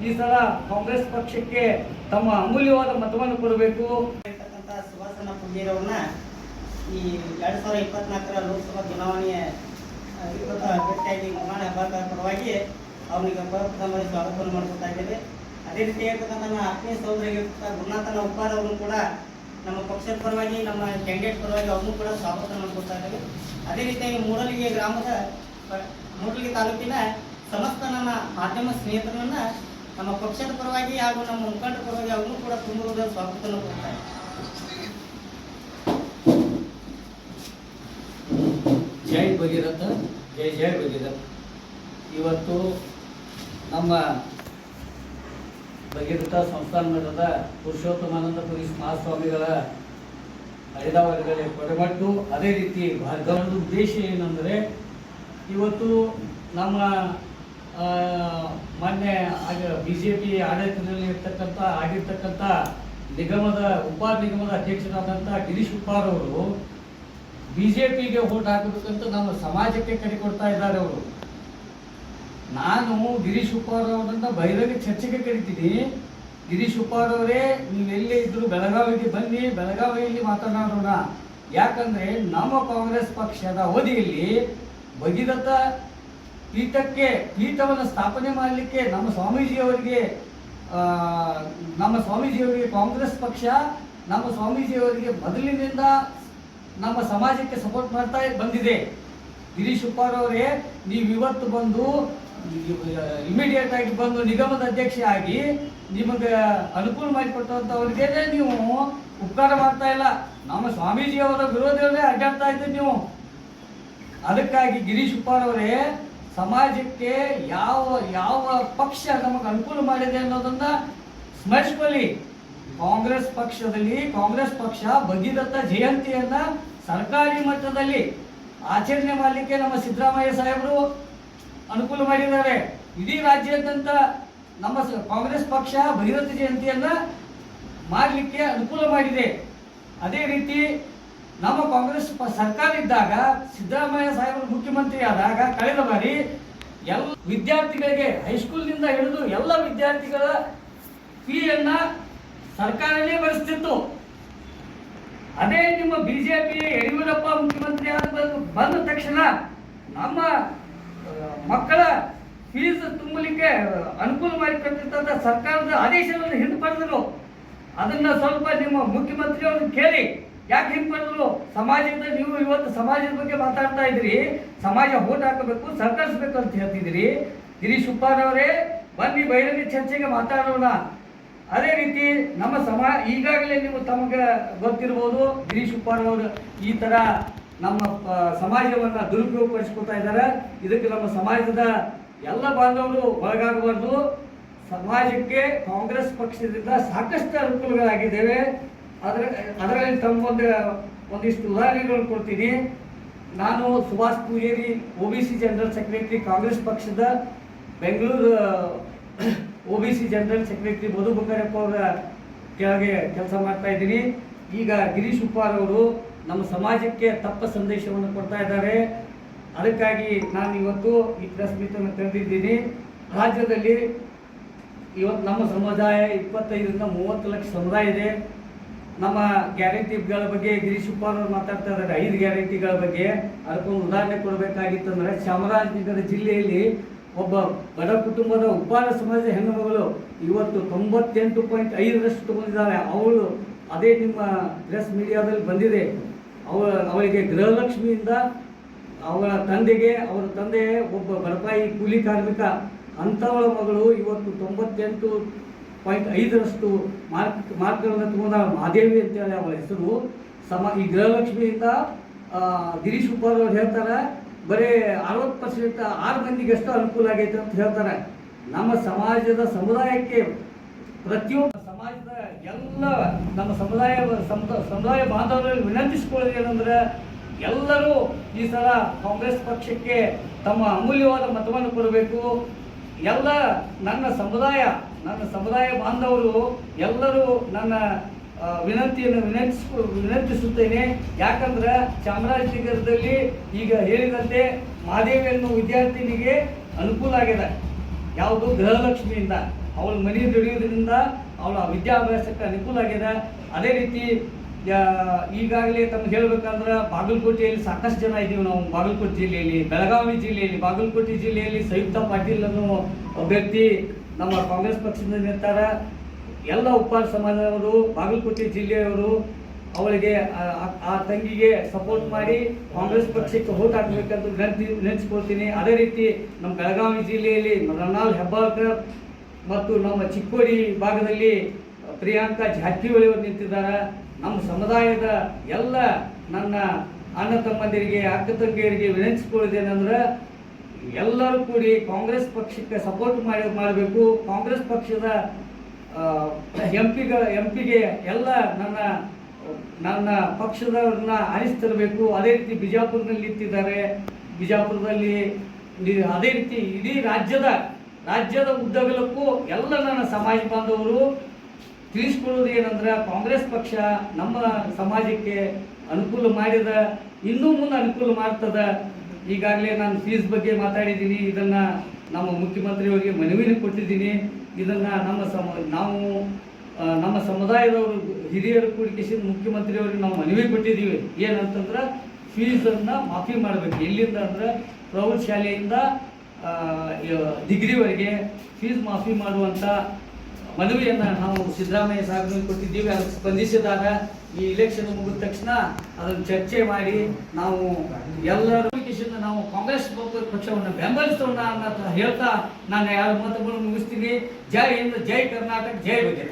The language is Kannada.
ಈ ಸಲ ಕಾಂಗ್ರೆಸ್ ಪಕ್ಷಕ್ಕೆ ತಮ್ಮ ಅಮೂಲ್ಯವಾದ ಮತವನ್ನು ಕೊಡಬೇಕು. ಇರ್ತಕ್ಕಂಥ ಸುಭಾಸನ ಪುಂಜೇರವ್ರನ್ನ ಈ ಎರಡು ಸಾವಿರದ ಇಪ್ಪತ್ನಾಲ್ಕರ ಲೋಕಸಭಾ ಚುನಾವಣೆಯ ಭೇಟಿಯಾಗಿ ನಿರ್ಮಾಣ ಹೆಬ್ಬಾಳ್ಕರ್ ಪರವಾಗಿ ಅವನಿಗೆ ಪ್ರಥಮವಾಗಿ ಸ್ವಾಗತವನ್ನು ಮಾಡಿಸ್ತಾ ಇದ್ದೇವೆ ಅದೇ ರೀತಿ ಇರ್ತಕ್ಕಂಥ ನಮ್ಮ ಆತ್ಮೀಯ ಸಹೋದರಿಗಿರ್ತಕ್ಕಂಥ ಗುರುನಾಥನ ಉಪ್ಪಾರ ಅವರು ಕೂಡ ನಮ್ಮ ಪಕ್ಷದ ಪರವಾಗಿ, ನಮ್ಮ ಕ್ಯಾಂಡಿಡೇಟ್ ಪರವಾಗಿ ಅವ್ರನ್ನೂ ಕೂಡ ಸ್ವಾಗತ ಮಾಡ್ಕೊತಾ ಇದ್ದೇವೆ ಅದೇ ರೀತಿಯಾಗಿ ಮೂಡಲಿಗೆ ಗ್ರಾಮದ ಮೂಡಲಿಗೆ ತಾಲೂಕಿನ ಸಮಸ್ತ ನನ್ನ ಮಾಧ್ಯಮ ಸ್ನೇಹಿತರನ್ನ ನಮ್ಮ ಪಕ್ಷದ ಪರವಾಗಿ ಹಾಗೂ ನಮ್ಮ ಮುಖಂಡರ ಪರವಾಗಿ ಅವನು ಕೂಡ ತುಂಬ ಸ್ವಾಗತ ಕೊಡ್ತಾರೆ. ಜೈ ಭಗೀರಥ, ಜೈ ಜೈ ಭಗೀರಥ. ಇವತ್ತು ನಮ್ಮ ಭಗೀರಥ ಸಂಸ್ಥಾನ ಮಠದ ಪುರುಷೋತ್ತಮಾನಂದ ಪುರೀಶ್ ಮಹಾಸ್ವಾಮಿಗಳ ಹರಿದಾವರಿಗಳೇ ಕೊಡಮಟ್ಟು ಅದೇ ರೀತಿ ಭಾರ್ಗವದ ಉದ್ದೇಶ ಏನಂದರೆ, ಇವತ್ತು ನಮ್ಮ ಆ, ಮೊನ್ನೆ ಆಗ ಬಿ ಜೆ ಪಿ ಆಡಳಿತದಲ್ಲಿ ಇರ್ತಕ್ಕಂಥ ಆಗಿರ್ತಕ್ಕಂಥ ನಿಗಮದ ಉಪ ನಿಗಮದ ಅಧ್ಯಕ್ಷರಾದಂಥ ಗಿರೀಶ್ ಉಪ್ಪಾರ್ ಅವರು ಬಿ ಜೆ ಪಿಗೆ ಓಟ್ ಹಾಕಬೇಕಂತ ನಮ್ಮ ಸಮಾಜಕ್ಕೆ ಕರೆ ಕೊಡ್ತಾ ಇದ್ದಾರೆ ಅವರು. ನಾನು ಗಿರೀಶ್ ಉಪ್ಪಾರ್ ಅವರನ್ನ ಬಹಿರಂಗ ಚರ್ಚೆಗೆ ಕರಿತೀನಿ. ಗಿರೀಶ್ ಉಪ್ಪಾರ್ ಅವರೇ ನೀವೆಲ್ಲೇ ಇದ್ರು ಬೆಳಗಾವಿಗೆ ಬನ್ನಿ ಬೆಳಗಾವಿಯಲ್ಲಿ ಮಾತನಾಡೋಣ. ಯಾಕಂದ್ರೆ ನಮ್ಮ ಕಾಂಗ್ರೆಸ್ ಪಕ್ಷದ ಅವಧಿಯಲ್ಲಿ ಭಗೀರಥ ಪೀಠಕ್ಕೆ, ಪೀಠವನ್ನು ಸ್ಥಾಪನೆ ಮಾಡಲಿಕ್ಕೆ ನಮ್ಮ ಸ್ವಾಮೀಜಿಯವರಿಗೆ ನಮ್ಮ ಸ್ವಾಮೀಜಿಯವರಿಗೆ ಕಾಂಗ್ರೆಸ್ ಪಕ್ಷ, ನಮ್ಮ ಸ್ವಾಮೀಜಿಯವರಿಗೆ ಮೊದಲಿನಿಂದ ನಮ್ಮ ಸಮಾಜಕ್ಕೆ ಸಪೋರ್ಟ್ ಮಾಡ್ತಾ ಬಂದಿದೆ. ಗಿರೀಶ್ ಉಪ್ಪಾರವರೇ ನೀವು ಇವತ್ತು ಬಂದು ಇಮಿಡಿಯೇಟ್ ಆಗಿ ಬಂದು ನಿಗಮದ ಅಧ್ಯಕ್ಷ ಆಗಿ ನಿಮಗೆ ಅನುಕೂಲ ಮಾಡಿಕೊಟ್ಟಂಥವ್ರಿಗೆ ನೀವು ಉಪಕಾರ ಮಾಡ್ತಾ ಇಲ್ಲ. ನಮ್ಮ ಸ್ವಾಮೀಜಿಯವರ ವಿರೋಧಿಯವರೇ ಅಡ್ಡಾಡ್ತಾ ಇದ್ದೀರಿ ನೀವು. ಅದಕ್ಕಾಗಿ ಗಿರೀಶ್ ಉಪ್ಪಾರ್ ಅವರೇ ಸಮಾಜಕ್ಕೆ ಯಾವ ಯಾವ ಪಕ್ಷ ನಮಗೆ ಅನುಕೂಲ ಮಾಡಿದೆ ಅನ್ನೋದನ್ನ ಸ್ಮರಿಸ್ಕೊಳ್ಳಿ. ಕಾಂಗ್ರೆಸ್ ಪಕ್ಷದಲ್ಲಿ, ಕಾಂಗ್ರೆಸ್ ಪಕ್ಷ ಭಗೀರಥ ಜಯಂತಿಯನ್ನ ಸರ್ಕಾರಿ ಮಟ್ಟದಲ್ಲಿ ಆಚರಣೆ ಮಾಡಲಿಕ್ಕೆ ನಮ್ಮ ಸಿದ್ದರಾಮಯ್ಯ ಸಾಹೇಬರು ಅನುಕೂಲ ಮಾಡಿದ್ದಾರೆ. ಇಡೀ ರಾಜ್ಯಾದ್ಯಂತ ನಮ್ಮ ಕಾಂಗ್ರೆಸ್ ಪಕ್ಷ ಭಗೀರಥ ಜಯಂತಿಯನ್ನ ಮಾಡಲಿಕ್ಕೆ ಅನುಕೂಲ ಮಾಡಿದೆ. ಅದೇ ರೀತಿ ನಮ್ಮ ಕಾಂಗ್ರೆಸ್ ಪ- ಸರ್ಕಾರ ಇದ್ದಾಗ ಸಿದ್ದರಾಮಯ್ಯ ಸಾಹೇಬರು ಮುಖ್ಯಮಂತ್ರಿ ಆದಾಗ ಕಳೆದ ಬಾರಿ ಎಲ್ಲ ವಿದ್ಯಾರ್ಥಿಗಳಿಗೆ, ಹೈಸ್ಕೂಲ್ನಿಂದ ಹಿಡಿದು ಎಲ್ಲ ವಿದ್ಯಾರ್ಥಿಗಳ ಫೀಯನ್ನ ಸರ್ಕಾರನೇ ಭರಿಸ್ತಿತ್ತು. ಅದೇ ನಿಮ್ಮ ಬಿಜೆಪಿ ಯಡಿಯೂರಪ್ಪ ಮುಖ್ಯಮಂತ್ರಿ ಆದ ಬಂದ- ತಕ್ಷಣ ನಮ್ಮ ಮಕ್ಕಳ ಫೀಸ್ ತುಂಬಲಿಕ್ಕೆ ಅನುಕೂಲ ಮಾಡಿಕೊಟ್ಟಿರ್ತಂಥ ಸರ್ಕಾರದ ಆದೇಶವನ್ನು ಹಿಂದೆ ಪಡೆದರು. ಅದನ್ನ ಸ್ವಲ್ಪ ನಿಮ್ಮ ಮುಖ್ಯಮಂತ್ರಿ ಅವ್ರನ್ನ ಕೇಳಿ. ಯಾಕೆ ಹಿಂಪಡೆದ್ರು ಸಮಾಜದ ನೀವು ಇವತ್ತು ಸಮಾಜದ ಬಗ್ಗೆ ಮಾತಾಡ್ತಾ ಇದ್ರಿ. ಸಮಾಜ ಓಟ್ ಹಾಕಬೇಕು, ಸಹಕರಿಸಬೇಕು ಅಂತ ಹೇಳ್ತಿದ್ದೀರಿ. ಗಿರೀಶ್ ಉಪ್ಪಾರವರೇ, ಬನ್ನಿ ಬಹಿರಂಗ ಚರ್ಚೆಗೆ ಮಾತಾಡೋಣ. ಅದೇ ರೀತಿ ನಮ್ಮ ಸಮಾ ಈಗಾಗಲೇ ನೀವು ತಮಗೆ ಗೊತ್ತಿರ್ಬೋದು, ಗಿರೀಶ್ ಉಪ್ಪಾರವರು ಈ ತರ ನಮ್ಮ ಸಮಾಜವನ್ನು ಸಮಾಜವನ್ನ ದುರುಪಯೋಗಪಡಿಸ್ಕೊತಾ ಇದ್ದಾರೆ. ಇದಕ್ಕೆ ನಮ್ಮ ಸಮಾಜದ ಎಲ್ಲ ಬಾಂಧವರು ಒಳಗಾಗಬಾರ್ದು. ಸಮಾಜಕ್ಕೆ ಕಾಂಗ್ರೆಸ್ ಪಕ್ಷದಿಂದ ಸಾಕಷ್ಟು ಅನುಕೂಲಗಳಾಗಿದ್ದೇವೆ. ಅದರ ಅದರಲ್ಲಿ ತಮ್ಮೊಂದು ಒಂದಿಷ್ಟು ಉದಾಹರಣೆಗಳು ಕೊಡ್ತೀನಿ. ನಾನು Subhash Pujari, O B C general secretary Congress ಪಕ್ಷದ Bengaluru, O B C general secretary Madhu Bangarappa ಅವರ ಕೆಳಗೆ ಕೆಲಸ ಮಾಡ್ತಾ ಇದ್ದೀನಿ. ಈಗ ಗಿರೀಶ್ ಉಪ್ಪಾರ್ ಅವರು ನಮ್ಮ ಸಮಾಜಕ್ಕೆ ತಪ್ಪ ಸಂದೇಶವನ್ನು ಕೊಡ್ತಾ ಇದ್ದಾರೆ. ಅದಕ್ಕಾಗಿ ನಾನು ಇವತ್ತು ಈ ಪ್ರೆಸ್ ಮೀಟನ್ನು ಕರೆದಿದ್ದೀನಿ ರಾಜ್ಯದಲ್ಲಿ ಇವತ್ತು ನಮ್ಮ ಸಮುದಾಯ ಇಪ್ಪತ್ತೈದರಿಂದ ಮೂವತ್ತು ಲಕ್ಷ ಸಮುದಾಯ ಇದೆ. ನಮ್ಮ ಗ್ಯಾರಂಟಿಗಳ ಬಗ್ಗೆ ಗಿರೀಶ್ ಅವರು ಮಾತಾಡ್ತಾ ಇದ್ದಾರೆ. ಐದು ಗ್ಯಾರಂಟಿಗಳ ಬಗ್ಗೆ ಅದಕ್ಕೊಂದು ಉದಾಹರಣೆ ಕೊಡಬೇಕಾಗಿತ್ತು ಅಂದ್ರೆ ಚಾಮರಾಜನಗರ ಜಿಲ್ಲೆಯಲ್ಲಿ ಒಬ್ಬ ಬಡ ಕುಟುಂಬದ ಉಪ್ಪಾರ ಸಮಾಜದ ಹೆಣ್ಣುಮಗಳು ಇವತ್ತು ತೊಂಬತ್ತೆಂಟು ಪಾಯಿಂಟ್ ಐದರಷ್ಟು ತಗೊಂಡಿದ್ದಾಳೆ. ಅವಳು ಅದೇ ನಿಮ್ಮ ಪ್ರೆಸ್ ಮೀಡಿಯಾದಲ್ಲಿ ಬಂದಿದೆ. ಅವಳ ಅವಳಿಗೆ ಗೃಹಲಕ್ಷ್ಮಿಯಿಂದ ಅವಳ ತಂದೆಗೆ, ಅವರ ತಂದೆ ಒಬ್ಬ ಬಡಪಾಯಿ ಕೂಲಿ ಕಾರ್ಮಿಕ ಅಂಥವಳ ಮಗಳು ಇವತ್ತು ತೊಂಬತ್ತೆಂಟು ಪಾಯಿಂಟ್ ಐದರಷ್ಟು ಮಾರ್ಕ್, ಮಾರ್ಕ್ಗಳನ್ನು ತಗೊಂಡ ಮಾದೇವಿ ಅಂತೇಳಿ ಅವಳ ಹೆಸರು. ಸಮ, ಈ ಗೃಹಲಕ್ಷ್ಮಿಯಿಂದ ಗಿರೀಶ್ ಉಪ್ಪಾರ್ ಅವ್ರು ಹೇಳ್ತಾರೆ, ಬರೀ ಅರವತ್ತು ಪರ್ಸೆಂಟ್ ಆರು ಮಂದಿಗೆ ಎಷ್ಟು ಅನುಕೂಲ ಆಗೈತೆ ಅಂತ ಹೇಳ್ತಾರೆ. ನಮ್ಮ ಸಮಾಜದ ಸಮುದಾಯಕ್ಕೆ ಪ್ರತಿಯೊಬ್ಬ ಸಮಾಜದ ಎಲ್ಲ, ನಮ್ಮ ಸಮುದಾಯ ಸಮುದ- ಸಮುದಾಯ ಬಾಂಧವರಲ್ಲಿ ವಿನಂತಿಸಿಕೊಳ್ಳೋದು ಏನಂದ್ರೆ, ಎಲ್ಲರೂ ಈ ಸಲ ಕಾಂಗ್ರೆಸ್ ಪಕ್ಷಕ್ಕೆ ತಮ್ಮ ಅಮೂಲ್ಯವಾದ ಮತವನ್ನು ಕೊಡಬೇಕು. ಎಲ್ಲ ನನ್ನ ಸಮುದಾಯ ನನ್ನ ಸಮುದಾಯ ಬಾಂಧವರು ಎಲ್ಲರೂ ನನ್ನ ವಿನಂತಿಯನ್ನು ವಿನಂತಿಸ್ಕೊ ವಿನಂತಿಸುತ್ತೇನೆ. ಯಾಕಂದ್ರೆ ಚಾಮರಾಜನಗರದಲ್ಲಿ ಈಗ ಹೇಳಿದಂತೆ ಮಾದೇವಿ ಅನ್ನೋ ವಿದ್ಯಾರ್ಥಿನಿಗೆ ಅನುಕೂಲ ಆಗಿದೆ. ಯಾವುದು ಗೃಹಲಕ್ಷ್ಮಿಯಿಂದ, ಅವಳ ಮನೆ ದುಡಿಯೋದ್ರಿಂದ ಅವಳ ವಿದ್ಯಾಭ್ಯಾಸಕ್ಕೆ ಅನುಕೂಲ ಆಗಿದೆ. ಅದೇ ರೀತಿ ಈಗಾಗಲೇ ತಮ್ಗೆ ಹೇಳ್ಬೇಕಂದ್ರೆ ಬಾಗಲಕೋಟೆಯಲ್ಲಿ ಸಾಕಷ್ಟು ಜನ ಇದ್ದೀವಿ ನಾವು. ಬಾಗಲಕೋಟೆ ಜಿಲ್ಲೆಯಲ್ಲಿ, ಬೆಳಗಾವಿ ಜಿಲ್ಲೆಯಲ್ಲಿ, ಬಾಗಲಕೋಟೆ ಜಿಲ್ಲೆಯಲ್ಲಿ ಸಂಯುಕ್ತ ಪಾಟೀಲ್ ಅನ್ನೋ ಅಭ್ಯರ್ಥಿ ನಮ್ಮ ಕಾಂಗ್ರೆಸ್ ಪಕ್ಷದಿಂದ ನಿಂತಾರ. ಎಲ್ಲ ಉಪ್ಪಾರ ಸಮಾಜದವರು, ಬಾಗಲಕೋಟೆ ಜಿಲ್ಲೆಯವರು ಅವಳಿಗೆ, ಆ- ತಂಗಿಗೆ ಸಪೋರ್ಟ್ ಮಾಡಿ ಕಾಂಗ್ರೆಸ್ ಪಕ್ಷಕ್ಕೆ ಹೋಟ್ ಹಾಕಬೇಕಂತ ನೆನೆಸ್ಕೊಳ್ತೀನಿ ಅದೇ ರೀತಿ ನಮ್ಮ ಬೆಳಗಾವಿ ಜಿಲ್ಲೆಯಲ್ಲಿ ರನಾಲ್ ಹೆಬ್ಬಾಳ್ಕರ್ ಮತ್ತು ನಮ್ಮ ಚಿಕ್ಕೋಡಿ ಭಾಗದಲ್ಲಿ ಪ್ರಿಯಾಂಕಾ ಜಾರಕಿಹೊಳಿ ಅವರು ನಿಂತಿದ್ದಾರೆ. ನಮ್ಮ ಸಮುದಾಯದ ಎಲ್ಲ ನನ್ನ ಅಣ್ಣ ತಮ್ಮಂದಿರಿಗೆ, ಅಕ್ಕ ತಂಗಿಯರಿಗೆ ವಿನಂತಿಸ್ಕೊಳ್ಳೋದೇನೆಂದ್ರೆ ಎಲ್ಲರೂ ಕೂಡಿ ಕಾಂಗ್ರೆಸ್ ಪಕ್ಷಕ್ಕೆ ಸಪೋರ್ಟ್ ಮಾಡಿ ಮಾಡಬೇಕು. ಕಾಂಗ್ರೆಸ್ ಪಕ್ಷದ ಎಂ ಪಿಗಳ ಎಂ ಪಿಗೆ ಎಲ್ಲ ನನ್ನ ನನ್ನ ಪಕ್ಷದವ್ರನ್ನ ಆರಿಸ್ತರಬೇಕು ಅದೇ ರೀತಿ ಬಿಜಾಪುರದಲ್ಲಿ ನಿಂತಿದ್ದಾರೆ. ಬಿಜಾಪುರದಲ್ಲಿ ಅದೇ ರೀತಿ ಇಡೀ ರಾಜ್ಯದ ರಾಜ್ಯದ ಉದ್ದಗಲಕ್ಕೂ ಎಲ್ಲ ನನ್ನ ಸಮಾಜ ಬಾಂಧವರು ತಿಳಿಸ್ಕೊಳ್ಳೋದು ಏನಂದ್ರೆ ಕಾಂಗ್ರೆಸ್ ಪಕ್ಷ ನಮ್ಮ ಸಮಾಜಕ್ಕೆ ಅನುಕೂಲ ಮಾಡಿದ, ಇನ್ನೂ ಮುಂದೆ ಅನುಕೂಲ ಮಾಡ್ತದ. ಈಗಾಗಲೇ ನಾನು ಫೀಸ್ ಬಗ್ಗೆ ಮಾತಾಡಿದ್ದೀನಿ. ಇದನ್ನ ನಮ್ಮ ಮುಖ್ಯಮಂತ್ರಿಯವರಿಗೆ ಮನವಿನೂ ಕೊಟ್ಟಿದ್ದೀನಿ. ಇದನ್ನ ನಮ್ಮ ಸಮ, ನಾವು ನಮ್ಮ ಸಮುದಾಯದವರು ಹಿರಿಯರು ಕೂಡಿಕೆಸಿ ಮುಖ್ಯಮಂತ್ರಿಯವರಿಗೆ ನಾವು ಮನವಿ ಕೊಟ್ಟಿದ್ದೀವಿ. ಏನಂತಂದ್ರೆ ಫೀಸನ್ನು ಮಾಫಿ ಮಾಡಬೇಕು. ಎಲ್ಲಿಂದ ಅಂದ್ರೆ ಪ್ರೌಢಶಾಲೆಯಿಂದ ಡಿಗ್ರಿವರೆಗೆ ಫೀಸ್ ಮಾಫಿ ಮಾಡುವಂಥ ಮನವಿಯನ್ನು ನಾವು ಸಿದ್ದರಾಮಯ್ಯ ಸಾಹೇಬ್ ಕೊಟ್ಟಿದ್ದೀವಿ, ಅದಕ್ಕೆ ಸ್ಪಂದಿಸಿದಾಗ ಈ ಇಲೆಕ್ಷನ್ ಮುಗಿದ ತಕ್ಷಣ ಅದನ್ನು ಚರ್ಚೆ ಮಾಡಿ ನಾವು ಎಲ್ಲರೂ ನಾವು ಕಾಂಗ್ರೆಸ್ ಪಕ್ಷವನ್ನು ಬೆಂಬಲಿಸೋಣ ಅನ್ನೋ ಹೇಳ್ತಾ ನಾನು ಯಾರು ಮತಗಳನ್ನು ಮುಗಿಸ್ತೀನಿ. ಜೈ ಹಿಂದ್, ಜೈ ಕರ್ನಾಟಕ, ಜೈ ಬಗ್ಗೆ